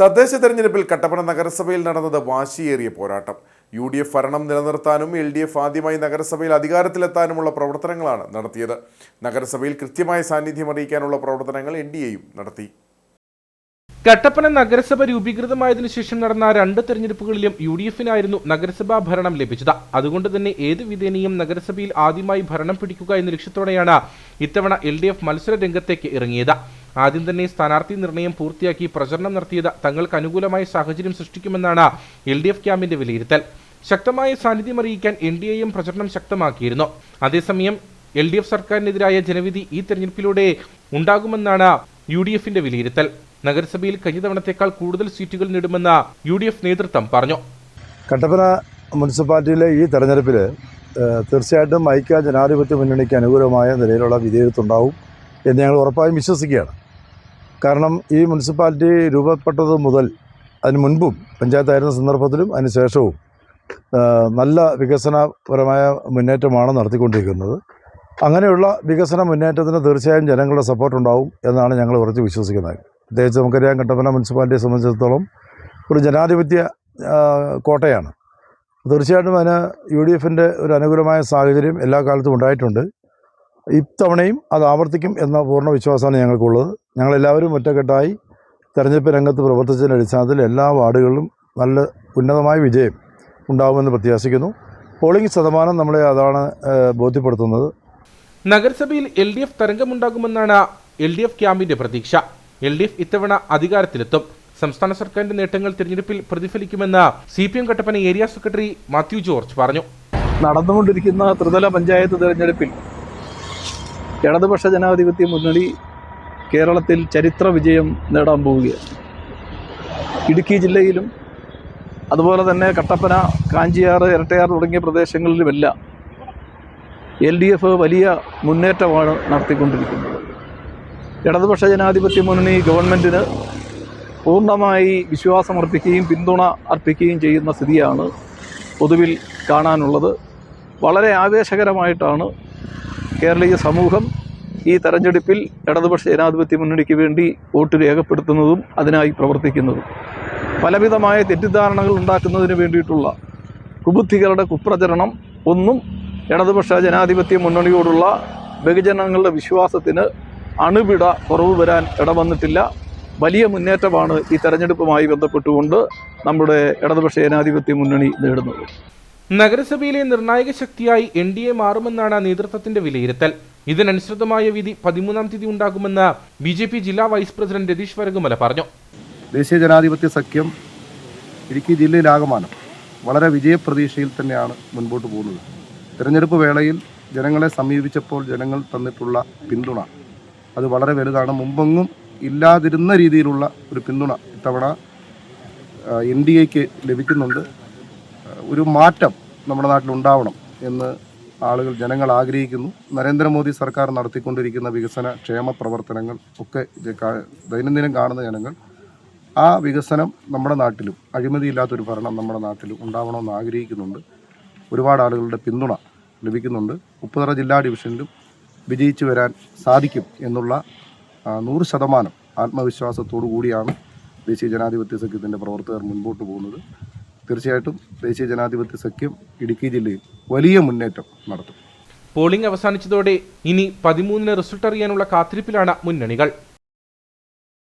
തദ്ദേശ തെരഞ്ഞെടുപ്പിൽ കട്ടപ്പന നഗരസഭയിൽ നടന്നത് വാശിയേറിയ പോരാട്ടം. യു ഡി എഫ് ഭരണം നിലനിർത്താനും എൽ ഡി എഫ് ആദ്യമായി നഗരസഭയിൽ അധികാരത്തിലെത്താനുമുള്ള പ്രവർത്തനങ്ങളാണ് നടത്തിയത്. നഗരസഭയിൽ കൃത്യമായ സാന്നിധ്യം അറിയിക്കാനുള്ള പ്രവർത്തനങ്ങൾ എൻ ഡി എയും നടത്തി. കട്ടപ്പന നഗരസഭ രൂപീകൃതമായതിനു ശേഷം നടന്ന രണ്ട് തെരഞ്ഞെടുപ്പുകളിലും യു ഡി എഫിനായിരുന്നു നഗരസഭാ ഭരണം ലഭിച്ചത്. അതുകൊണ്ട് തന്നെ ഏത് വിധേനയും നഗരസഭയിൽ ആദ്യമായി ഭരണം പിടിക്കുക എന്ന ലക്ഷ്യത്തോടെയാണ് ഇത്തവണ എൽ ഡി എഫ് മത്സര രംഗത്തേക്ക് ഇറങ്ങിയത്. ആദ്യം തന്നെ സ്ഥാനാർത്ഥി നിർണയം പൂർത്തിയാക്കി പ്രചരണം നടത്തിയത് തങ്ങൾക്ക് അനുകൂലമായ സാഹചര്യം സൃഷ്ടിക്കുമെന്നാണ് എൽ ഡി എഫ് ക്യാമ്പിന്റെ വിലയിരുത്തൽ. ശക്തമായ സാന്നിധ്യം അറിയിക്കാൻ എൻ ഡി എയും പ്രചരണം ശക്തമാക്കിയിരുന്നു. അതേസമയം എൽ ഡി എഫ് സർക്കാരിനെതിരായ ജനവിധി ഈ തെരഞ്ഞെടുപ്പിലൂടെ ഉണ്ടാകുമെന്നാണ് യു ഡി എഫിന്റെ വിലയിരുത്തൽ. നഗരസഭയിൽ കഴിഞ്ഞ തവണത്തേക്കാൾ കൂടുതൽ സീറ്റുകൾ നേടുമെന്ന് യു ഡി എഫ് നേതൃത്വം പറഞ്ഞു. കട്ടപ്പന മുനിസിപ്പാലിറ്റിയിലെ ഈ തെരഞ്ഞെടുപ്പിൽ തീർച്ചയായിട്ടും ഐക്യ ജനാധിപത്യ മുന്നണിക്ക് അനുകൂലമായ നിലയിലുള്ള വിധേയത്വം ഉണ്ടാവും എന്ന് ഞങ്ങൾ ഉറപ്പായും വിശ്വസിക്കുകയാണ്. കാരണം ഈ മുനിസിപ്പാലിറ്റി രൂപപ്പെട്ടത് മുതൽ അതിന് മുൻപും പഞ്ചായത്തായിരുന്ന സന്ദർഭത്തിലും അതിന് ശേഷവും നല്ല വികസനപരമായ മുന്നേറ്റമാണ് നടത്തിക്കൊണ്ടിരിക്കുന്നത്. അങ്ങനെയുള്ള വികസന മുന്നേറ്റത്തിന് തീർച്ചയായും ജനങ്ങളുടെ സപ്പോർട്ട് ഉണ്ടാവും എന്നാണ് ഞങ്ങൾ ഉറച്ച് വിശ്വസിക്കുന്നത്. പ്രത്യേകിച്ച് നമുക്കറിയാം കട്ടപ്പന മുനിസിപ്പാലിറ്റിയെ സംബന്ധിച്ചിടത്തോളം ഒരു ജനാധിപത്യ കോട്ടയാണ്. തീർച്ചയായിട്ടും അതിന് യു ഡി എഫിന്റെ ഒരു അനുകൂലമായ സാഹചര്യം എല്ലാ കാലത്തും ഉണ്ടായിട്ടുണ്ട്. ഇത്തവണയും അത് ആവർത്തിക്കും എന്ന പൂർണ വിശ്വാസമാണ് ഞങ്ങൾക്കുള്ളത്. ഞങ്ങളെല്ലാവരും ഒറ്റക്കെട്ടായി തെരഞ്ഞെടുപ്പ് രംഗത്ത് പ്രവർത്തിച്ചതിന്റെ അടിസ്ഥാനത്തിൽ എല്ലാ വാർഡുകളിലും നല്ല ഉന്നതമായ വിജയം ഉണ്ടാകുമെന്ന് പ്രത്യാശിക്കുന്നു. പോളിംഗ് ശതമാനം നമ്മളെ അതാണ് ബോധ്യപ്പെടുത്തുന്നത്. നഗരസഭയിൽ എൽ ഡി എഫ് തരംഗമുണ്ടാകുമെന്നാണ് എൽ ഡി എഫ് ക്യാമ്പിന്റെ പ്രതീക്ഷ. എൽ ഡി എഫ് ഇത്തവണ അധികാരത്തിലെത്തും. സംസ്ഥാന സർക്കാരിന്റെ നേട്ടങ്ങൾ തിരഞ്ഞെടുപ്പിൽ പ്രതിഫലിക്കുമെന്ന് C P M Kattappana area secretary Mathew George പറഞ്ഞു. നടന്നുകൊണ്ടിരിക്കുന്ന ത്രിതല പഞ്ചായത്ത് തിരഞ്ഞെടുപ്പിൽ ഇടതുപക്ഷ ജനാധിപത്യ മുന്നണി കേരളത്തിൽ ചരിത്ര വിജയം നേടാൻ പോവുകയാണ്. ഇടുക്കി ജില്ലയിലും അതുപോലെ തന്നെ കട്ടപ്പന കാഞ്ചിയാറ് ഇരട്ടയാർ തുടങ്ങിയ പ്രദേശങ്ങളിലുമെല്ലാം എൽ ഡി എഫ് വലിയ മുന്നേറ്റമാണ് നടത്തിക്കൊണ്ടിരിക്കുന്നത്. ഇടതുപക്ഷ ജനാധിപത്യ മുന്നണി ഗവൺമെന്റിന് പൂർണമായി വിശ്വാസമർപ്പിക്കുകയും പിന്തുണ അർപ്പിക്കുകയും ചെയ്യുന്ന സ്ഥിതിയാണ് പൊതുവിൽ കാണാനുള്ളത്. വളരെ ആവേശകരമായിട്ടാണ് കേരളീയ സമൂഹം ഈ തെരഞ്ഞെടുപ്പിൽ ഇടതുപക്ഷ ജനാധിപത്യ മുന്നണിക്ക് വേണ്ടി വോട്ട് രേഖപ്പെടുത്തുന്നതും അതിനായി പ്രവർത്തിക്കുന്നതും. പലവിധമായ തെറ്റിദ്ധാരണകൾ ഉണ്ടാക്കുന്നതിന് വേണ്ടിയിട്ടുള്ള കുബുദ്ധികളുടെ കുപ്രചരണം ഒന്നും ഇടതുപക്ഷ ജനാധിപത്യ മുന്നണിയോടുള്ള ബഹുജനങ്ങളുടെ വിശ്വാസത്തിന് അണുവിട കുറവ് വരാൻ ഇടവന്നിട്ടില്ല. വലിയ മുന്നേറ്റമാണ് ഈ തെരഞ്ഞെടുപ്പുമായി ബന്ധപ്പെട്ടുകൊണ്ട് നമ്മുടെ ഇടതുപക്ഷ ജനാധിപത്യ മുന്നണി നേടുന്നത്. നഗരസഭയിലെ നിർണായക ശക്തിയായി എൻ ഡി എ മാറുമെന്നാണ് നേതൃത്വത്തിന്റെ വിലയിരുത്തൽ. ഇതിനനുസൃതമായ വിധി പതിമൂന്നാം തീയതി ഉണ്ടാകുമെന്ന് ബി ജെ പി ജില്ലാ വൈസ് പ്രസിഡന്റ് രതീഷ് വരകുമല പറഞ്ഞു. ദേശീയ ജനാധിപത്യ സഖ്യം ഇടുക്കി ജില്ലയിലാകമാനം വളരെ വിജയപ്രതീക്ഷയിൽ തന്നെയാണ് മുൻപോട്ട് പോകുന്നത്. തിരഞ്ഞെടുപ്പ് വേളയിൽ ജനങ്ങളെ സമീപിച്ചപ്പോൾ ജനങ്ങൾ തന്നിട്ടുള്ള പിന്തുണ അത് വളരെ വലുതാണ്. മുമ്പെങ്ങും ഇല്ലാതിരുന്ന രീതിയിലുള്ള ഒരു പിന്തുണ ഇത്തവണ എൻ ഡി എക്ക് ലഭിക്കുന്നുണ്ട്. ഒരു മാറ്റം നമ്മുടെ നാട്ടിലുണ്ടാവണം എന്ന് ആളുകൾ ജനങ്ങൾ ആഗ്രഹിക്കുന്നു. നരേന്ദ്രമോദി സർക്കാർ നടത്തിക്കൊണ്ടിരിക്കുന്ന വികസന ക്ഷേമ പ്രവർത്തനങ്ങൾ ഒക്കെ ദൈനംദിനം കാണുന്ന ജനങ്ങൾ ആ വികസനം നമ്മുടെ നാട്ടിലും അഴിമതിയില്ലാത്തൊരു ഭരണം നമ്മുടെ നാട്ടിലും ഉണ്ടാവണമെന്ന് ആഗ്രഹിക്കുന്നുണ്ട്. ഒരുപാട് ആളുകളുടെ പിന്തുണ ലഭിക്കുന്നുണ്ട്. ഉപ്പുതറ ജില്ലാ ഡിവിഷനിലും വിജയിച്ചു വരാൻ സാധിക്കും എന്നുള്ള നൂറ് ശതമാനം ആത്മവിശ്വാസത്തോടു കൂടിയാണ് ദേശീയ ജനാധിപത്യ സഖ്യത്തിന്റെ പ്രവർത്തകർ മുൻപോട്ട് പോകുന്നത്. തീർച്ചയായിട്ടും ദേശീയ ജനാധിപത്യ സഖ്യം ഇടുക്കി ജില്ലയിൽ വലിയ മുന്നേറ്റം നടത്തും. പോളിംഗ് അവസാനിച്ചതോടെ ഇനി പതിമൂന്നിന് റിസൾട്ട് അറിയാനുള്ള കാത്തിരിപ്പിലാണ് മുന്നണികൾ.